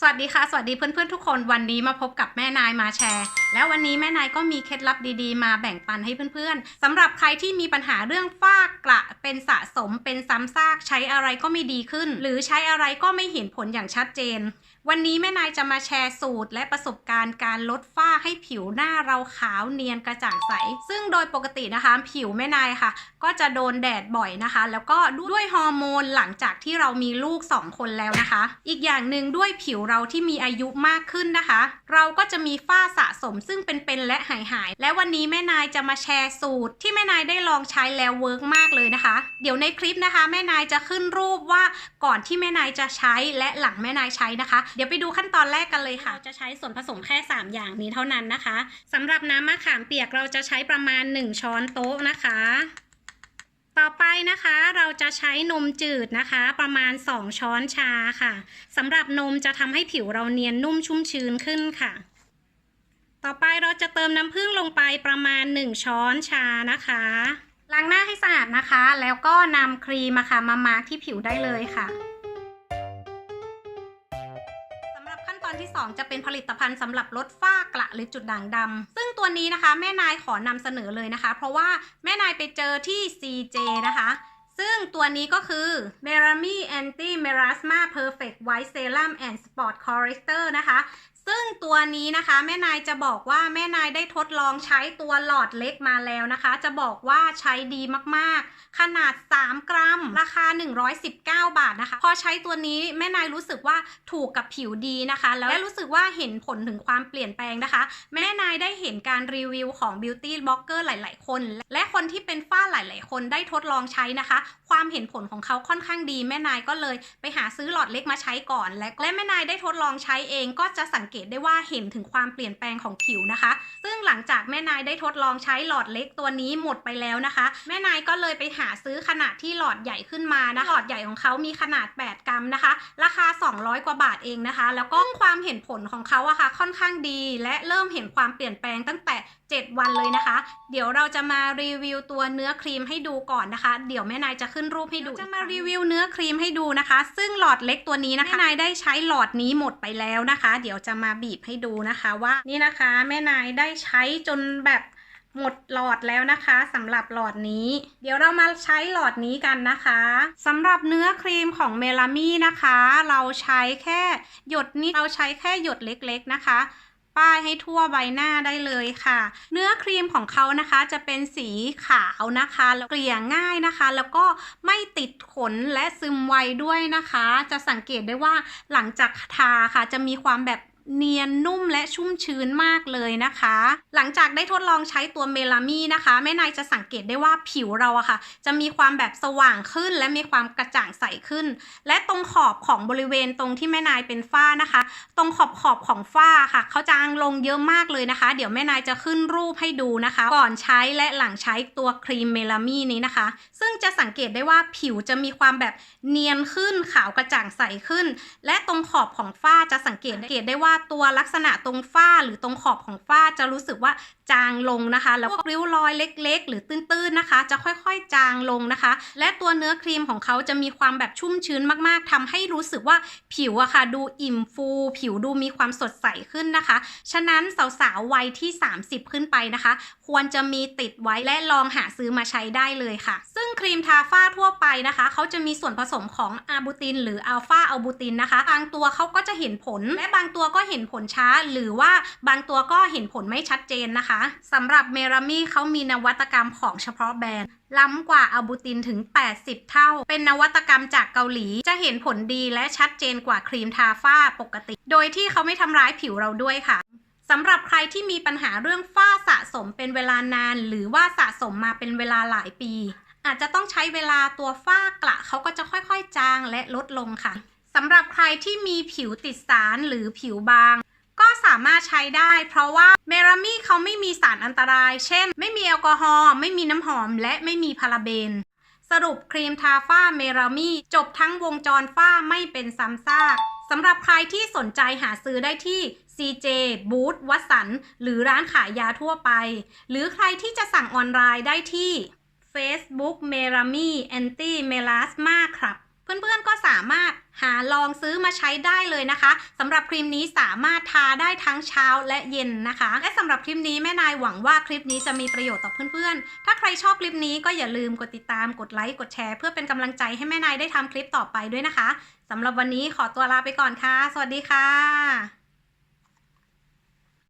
สวัสดีค่ะ สวัสดีเพื่อนๆทุกคนวันนี้มาพบกับแม่นายมาแชร์ แล้ววันนี้แม่นายก็มีเคล็ดลับดีๆ มาแบ่งปันให้เพื่อนๆสำหรับใครที่มีปัญหาเรื่องฝ้ากระเป็นสะสมเป็นซ้ำซากใช้อะไรก็ไม่ดีขึ้น หรือใช้อะไรก็ไม่เห็นผลอย่างชัดเจน วันนี้แม่นายจะมาแชร์สูตรและประสบการณ์การลดฝ้าให้ผิวหน้าเราขาวเนียนกระจ่างใส ซึ่งโดยปกตินะคะ ผิวแม่นายค่ะ ก็จะโดนแดดบ่อยนะคะ แล้วก็ด้วยฮอร์โมนหลังจากที่เรามีลูก 2 คนแล้วนะคะ อีกอย่างหนึ่งด้วยผิวเราที่มีอายุมากขึ้นนะคะ เราก็จะมีฝ้าสะสมซึ่งเป็นๆและหายหายๆและวันนี้แม่นายจะมาแชร์สูตร ที่แม่นายได้ลองใช้แล้วเวิร์กมากเลยนะคะ เดี๋ยวในคลิปนะคะ แม่นายจะขึ้นรูปว่าก่อนที่แม่นายจะใช้และหลังแม่นายใช้นะคะเดี๋ยวไปดูขั้นตอนแรกกันเลยค่ะจะใช้ส่วนผสมแค่ 3 อย่างนี้เท่านั้นนะคะสำหรับน้ำมะขามเปียกเราจะใช้ประมาณ 1 ช้อนโต๊ะนะคะ ต่อไปนะคะเราจะใช้นมจืดนะคะ ประมาณ 2 ช้อนชาค่ะสำหรับนมจะทำให้ผิวเราเนียนนุ่มชุ่มชื้นขึ้นค่ะ ต่อไปเราจะเติมน้ำผึ้งลงไปประมาณ 1 ช้อนชานะคะล้างหน้าให้สะอาดนะคะ แล้วก็นำครีมอะค่ะมามาร์คที่ผิวได้เลยค่ะ 2 จะเป็นผลิตภัณฑ์สำหรับลดฝ้ากระหรือจุดด่างดำซึ่งตัวนี้นะคะแม่นายขอนำเสนอเลยนะคะ เพราะว่าแม่นายไปเจอที่ CJ นะคะ ซึ่งตัวนี้ก็คือ m e r a m i Anti Melasma Perfect White Serum and Spot Corrector นะคะ ซึ่งตัวนี้นะคะแม่นายจะบอกว่าแม่นายได้ทดลองใช้ตัวหลอดเล็กมาแล้วนะคะ จะบอกว่าใช้ดีมากๆ ขนาด 3 กรัม ราคา 119 บาทนะคะ พอใช้ตัวนี้แม่นายรู้สึกว่าถูกกับผิวดีนะคะ แล้วรู้สึกว่าเห็นผลถึงความเปลี่ยนแปลงนะคะ แม่นายได้เห็นการรีวิวของ Beauty Blogger หลาย ๆ คน และคนที่เป็นฝ้าหลาย ๆ คนได้ทดลองใช้นะคะ ความเห็นผลของเขาค่อนข้างดี แม่นายก็เลยไปหาซื้อหลอดเล็กมาใช้ก่อน และและแม่นายได้ทดลองใช้เองก็จะสังเกตได้ว่าเห็นถึงความเปลี่ยนแปลงของผิวนะคะ ซึ่งหลังจากแม่นายได้ทดลองใช้หลอดเล็กตัวนี้หมดไปแล้วนะคะ แม่นายก็เลยไปหาซื้อขนาดที่หลอดใหญ่ขึ้นมานะหลอดใหญ่ของเขามีขนาด 8 กรัมนะคะ ราคา 200 กว่าบาทเองนะคะ แล้วก็ความเห็นผลของเขาอะค่ะค่อนข้างดี และเริ่มเห็นความเปลี่ยนแปลงตั้งแต่ 7 วันเลยนะคะ เดี๋ยวเราจะมารีวิวตัวเนื้อครีมให้ดูก่อนนะคะ เดี๋ยวแม่นายจะขึ้นรูปให้ดูจะมารีวิวเนื้อครีมให้ดูนะคะ ซึ่งหลอดเล็กตัวนี้นะคะแม่นายได้ใช้หลอดนี้หมดไปแล้วนะคะ เดี๋ยวจะมามาบีบให้ดูนะคะว่านี่นะคะแม่นายได้ใช้จนแบบหมดหลอดแล้วนะคะสำหรับหลอดนี้ เดี๋ยวเรามาใช้หลอดนี้กันนะคะสำหรับเนื้อครีมของเมลามี่นะคะ เราใช้แค่หยดนิดเราใช้แค่หยดเล็กๆนะคะ ป้ายให้ทั่วใบหน้าได้เลยค่ะ เนื้อครีมของเขานะคะจะเป็นสีขาวนะคะแล้วเกลี่ยง่ายนะคะ แล้วก็ไม่ติดขนและซึมไวด้วยนะคะ จะสังเกตได้ว่าหลังจากทาค่ะจะมีความแบบ เนียนนุ่มและชุ่มชื้นมากเลยนะคะ หลังจากได้ทดลองใช้ตัวเมลามีนะคะ แม่นายจะสังเกตได้ว่าผิวเราอะค่ะ จะมีความแบบสว่างขึ้น และมีความกระจ่างใสขึ้น และตรงขอบของบริเวณตรงที่แม่นายเป็นฝ้านะคะ ตรงขอบขอบของฝ้าค่ะ เขาจางลงเยอะมากเลยนะคะ เดี๋ยวแม่นายจะขึ้นรูปให้ดูนะคะ ก่อนใช้และหลังใช้ตัวครีมเมลามีนี้นะคะ ซึ่งจะสังเกตได้ว่าผิวจะมีความแบบเนียนขึ้นขาวกระจ่างใสขึ้น และตรงขอบของฝ้าจะสังเกตสังเกตได้ว่าตัวลักษณะตรงฝ้าหรือตรงขอบของฝ้าจะรู้สึกว่าจางลงนะคะ แล้วก็ริ้วรอยเล็ก ๆ หรือตื้นๆนะคะ จะค่อยๆจางลงนะคะ และตัวเนื้อครีมของเขาจะมีความแบบชุ่มชื้นมากๆทำให้รู้สึกว่าผิวอะค่ะ ดูอิ่มฟู ผิวดูมีความสดใสขึ้นนะคะ ฉะนั้นสาวๆวัยที่ 30 ขึ้นไปนะคะ ควรจะมีติดไว้และลองหาซื้อมาใช้ได้เลยค่ะ ครีมทาฝ้าทั่วไปนะคะเขาจะมีส่วนผสมของอาบูติน หรืออัลฟาอัลบูตินนะคะ บางตัวเขาก็จะเห็นผล และบางตัวก็เห็นผลช้า หรือว่าบางตัวก็เห็นผลไม่ชัดเจนนะคะสำหรับเมรามี่เขามีนวัตกรรมของเฉพาะแบรนด์ล้ำกว่าอัลบูตินถึง 80 เท่า เป็นนวัตกรรมจากเกาหลี จะเห็นผลดีและชัดเจนกว่าครีมทาฝ้าปกติ โดยที่เขาไม่ทำร้ายผิวเราด้วยค่ะสำหรับใครที่มีปัญหาเรื่องฝ้าสะสมเป็นเวลานาน หรือว่าสะสมมาเป็นเวลาหลายปี อาจจะต้องใช้เวลาตัวฝ้ากระเขาก็จะค่อยๆจางและลดลงค่ะสำหรับใครที่มีผิวติดสารหรือผิวบาง ก็สามารถใช้ได้ เพราะว่าเมรามี่เขาไม่มีสารอันตราย เช่น ไม่มีแอลกอฮอล์ไม่มีน้ำหอม และไม่มีพาราเบน สรุปครีมทาฝ้าเมรามี่จบทั้งวงจรฝ้าไม่เป็นซ้ำซากสำหรับใครที่สนใจหาซื้อได้ที่ CJ Booth วัสันหรือร้านขายยาทั่วไป หรือใครที่จะสั่งออนไลน์ได้ที่ Facebook m e r a m i Anti Melasma ครับเพื่อนๆ ก็สามารถหาลองซื้อมาใช้ได้เลยนะคะสำหรับครีมนี้สามารถทาได้ทั้งเช้าและเย็นนะคะ และสำหรับคลิปนี้แม่นายหวังว่าคลิปนี้จะมีประโยชน์ต่อเพื่อนๆ ถ้าใครชอบคลิปนี้ก็อย่าลืมกดติดตามกดไลค์กดแชร์เพื่อเป็นกำลังใจให้แม่นายได้ทำคลิปต่อไปด้วยนะคะสำหรับวันนี้ขอตัวลาไปก่อนค่ะ สวัสดีค่ะ